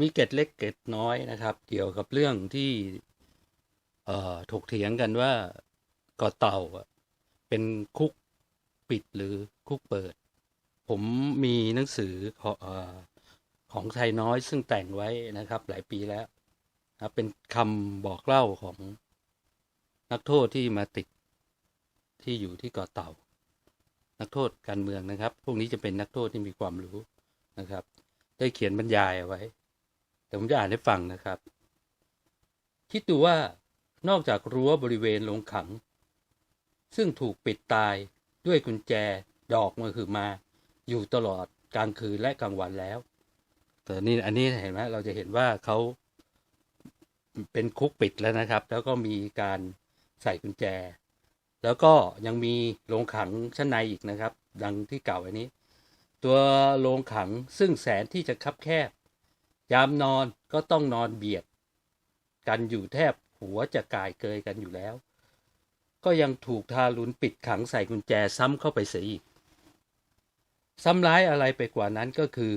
มีเกร็ดเล็กเกร็ดน้อยนะครับ เกี่ยวกับเรื่องที่เอ่อถกเถียงกันว่าเกาะเต่าเป็นคุกปิดหรือคุกเปิด ผมมีหนังสือของเอ่อของไทยน้อยซึ่งแต่งไว้นะครับ หลายปีแล้วนะครับเป็นคำบอกเล่าของนักโทษที่มาติดที่อยู่ที่เกาะเต่า นักโทษการเมืองนะครับ พวกนี้จะเป็นนักโทษที่มีความรู้นะครับ ได้เขียนบรรยายเอาไว้ เดี๋ยวผมจะอ่านให้ฟังนะครับ คิดดูว่านอกจากรั้วบริเวณโรงขัง ซึ่งถูกปิดตายด้วยกุญแจดอกมือคือมา อยู่ตลอดกลางคืนและกลางวันแล้ว แต่นี่อันนี้เห็นไหมเราจะเห็นว่าเขาเป็นคุกปิดแล้วนะครับ แล้วก็มีการใส่กุญแจ แล้วก็ยังมีโรงขังชั้นในอีกนะครับ ดังที่กล่าวอันนี้ ตัวโรงขังซึ่งแสนที่จะคับแคบ ยามนอนก็ต้องนอนเบียด กันอยู่แทบหัวจะกายเกยกันอยู่แล้ว ก็ยังถูกทารุณปิดขังใส่กุญแจซ้ำเข้าไปเสียอีก ซ้ำร้ายอะไรไปกว่านั้นก็คือ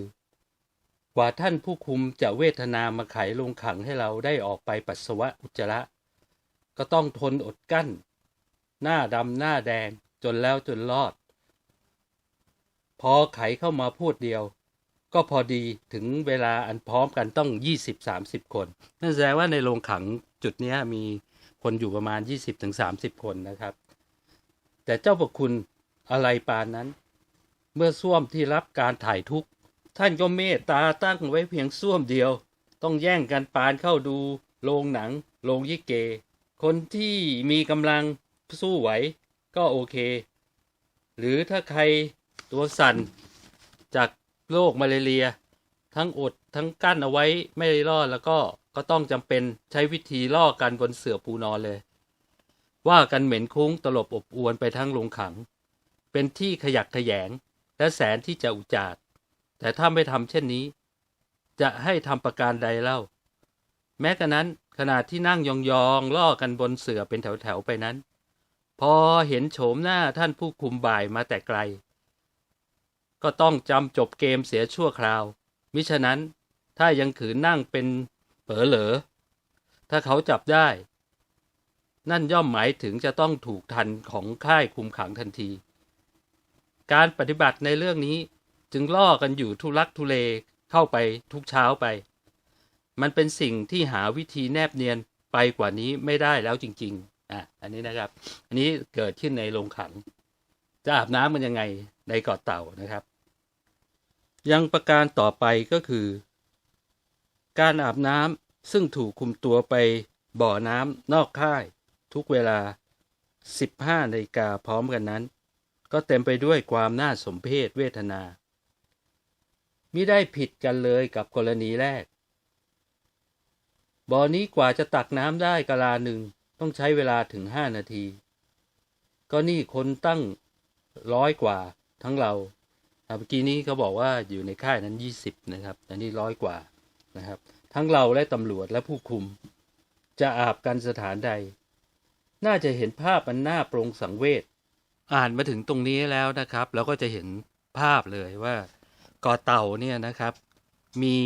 กว่าท่านผู้คุมจะเวทนามาไขโรงขังให้เราได้ออกไปปัสสาวะอุจจาระ ก็ต้องทนอดกั้น หน้าดำหน้าแดงจนแล้วจนรอด พอไขเข้ามาพูดเดียว ก็พอดีถึงเวลาอันพร้อมกันต้อง 20-30 คน นั่นแสดงว่าในโรงขังจุดนี้มีคนอยู่ประมาณ 20-30 คนนะครับ แต่เจ้าประคุณอะไรปานนั้น เมื่อส้วมที่รับการถ่ายทุกท่านก็เมตตาตั้งไว้เพียงส้วมเดียว ต้องแย่งกันปานเข้าดูโรงหนังโรงยิเก คนที่มีกำลังสู้ไหวก็โอเค หรือถ้าใครตัวสั่นจาก โรคมาเลเรีย ทั้งอดทั้งกั้นเอาไว้ไม่รอดแล้วก็ก็ต้องจำเป็นใช้วิธีล่อกันบนเสื่อปูนอนเลย ว่ากันเหม็นคุ้งตลบอบอวนไปทั้งโรงขัง เป็นที่ขยักขยงและแสนที่จะอุจาดแต่ถ้าไม่ทำเช่นนี้ จะให้ทำประการใดเล่า แม้กระนั้นขณะที่นั่งยองๆล่อกันบนเสื่อเป็นแถวๆไปนั้น พอเห็นโฉมหน้าท่านผู้คุมบ่ายมาแต่ไกล ก็ต้องจำจบเกมเสียชั่วคราว มิฉะนั้นถ้ายังขืนนั่งเป็นเผลอเหลอ ถ้าเขาจับได้ นั่นย่อมหมายถึงจะต้องถูกทันของค่ายคุมขังทันที การปฏิบัติในเรื่องนี้จึงล่อกันอยู่ทุลักทุเลเข้าไปทุกเช้าไป มันเป็นสิ่งที่หาวิธีแนบเนียนไปกว่านี้ไม่ได้แล้วจริง ๆ อะ อันนี้นะครับ อันนี้เกิดขึ้นในโรงขัง จะอาบน้ำมันยังไงในเกาะเต่านะครับ ยังประการต่อไปก็คือ การอาบน้ำซึ่งถูกคุมตัวไปบ่อน้ำนอกค่าย ทุกเวลา 15นาฬิกาพร้อมกันนั้น ก็เต็มไปด้วยความน่าสมเพชเวทนามิได้ผิดกันเลยกับกรณีแรก บ่อนี้กว่าจะตักน้ำได้กะลาหนึ่งต้องใช้เวลาถึงห้านาที ก็นี่คนตั้งร้อยกว่าทั้งเรา เมื่อกี้นี้เขาบอกว่าอยู่ในค่ายนั้นยี่สิบนะครับ อันนี้ร้อยกว่านะครับ ทั้งเราและตำรวจและผู้คุม จะอาบกันสถานใด น่าจะเห็นภาพอันน่าปรงสังเวชอ่านมาถึงตรงนี้แล้วนะครับ เราก็จะเห็นภาพเลยว่ากาะเต่าเนี่ยนะครับ มี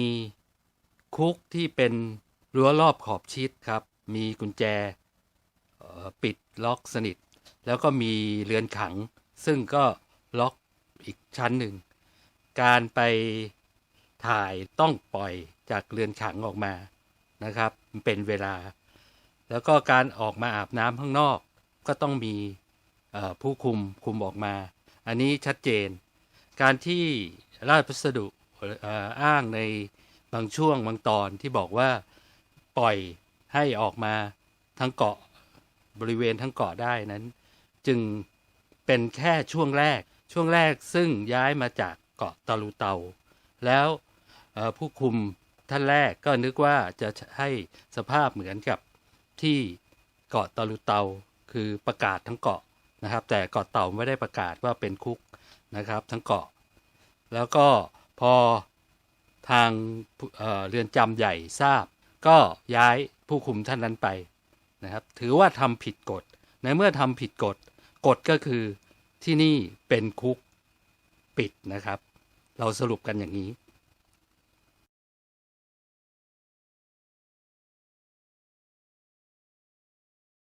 คุกที่เป็นรั้วรอบขอบชิดครับ มีกุญแจปิดล็อกสนิท แล้วก็มีเรือนขัง ซึ่งก็ล็อก อีกชั้นหนึ่ง การไปถ่ายต้องปล่อยจากเรือนขังออกมานะครับ เป็นเวลา แล้วก็การออกมาอาบน้ำข้างนอกก็ต้องมีผู้คุมคุมออกมา อันนี้ชัดเจน การที่ราชพัสดุออ้างในบางช่วงบางตอนที่บอกว่าปล่อยให้ออกมาทั้งเกาะบริเวณทั้งเกาะได้นั้น จึงเป็นแค่ช่วงแรก ช่วงแรกซึ่งย้ายมาจากเกาะตะลุเตา แล้วผู้คุมท่านแรกก็นึกว่าจะให้สภาพเหมือนกับที่เกาะตะลุเตาคือประกาศทั้งเกาะนะครับ แต่เกาะเต่าไม่ได้ประกาศว่าเป็นคุกนะครับ ทั้งเกาะ แล้วก็พอทางเเรือนจำใหญ่ทราบ ก็ย้ายผู้คุมท่านนั้นไปนะครับ ถือว่าทำผิดกฎในเมื่อทำผิดกฎกฎก็คือ ที่นี่เป็นคุกปิดนะครับ เราสรุปกันอย่างนี้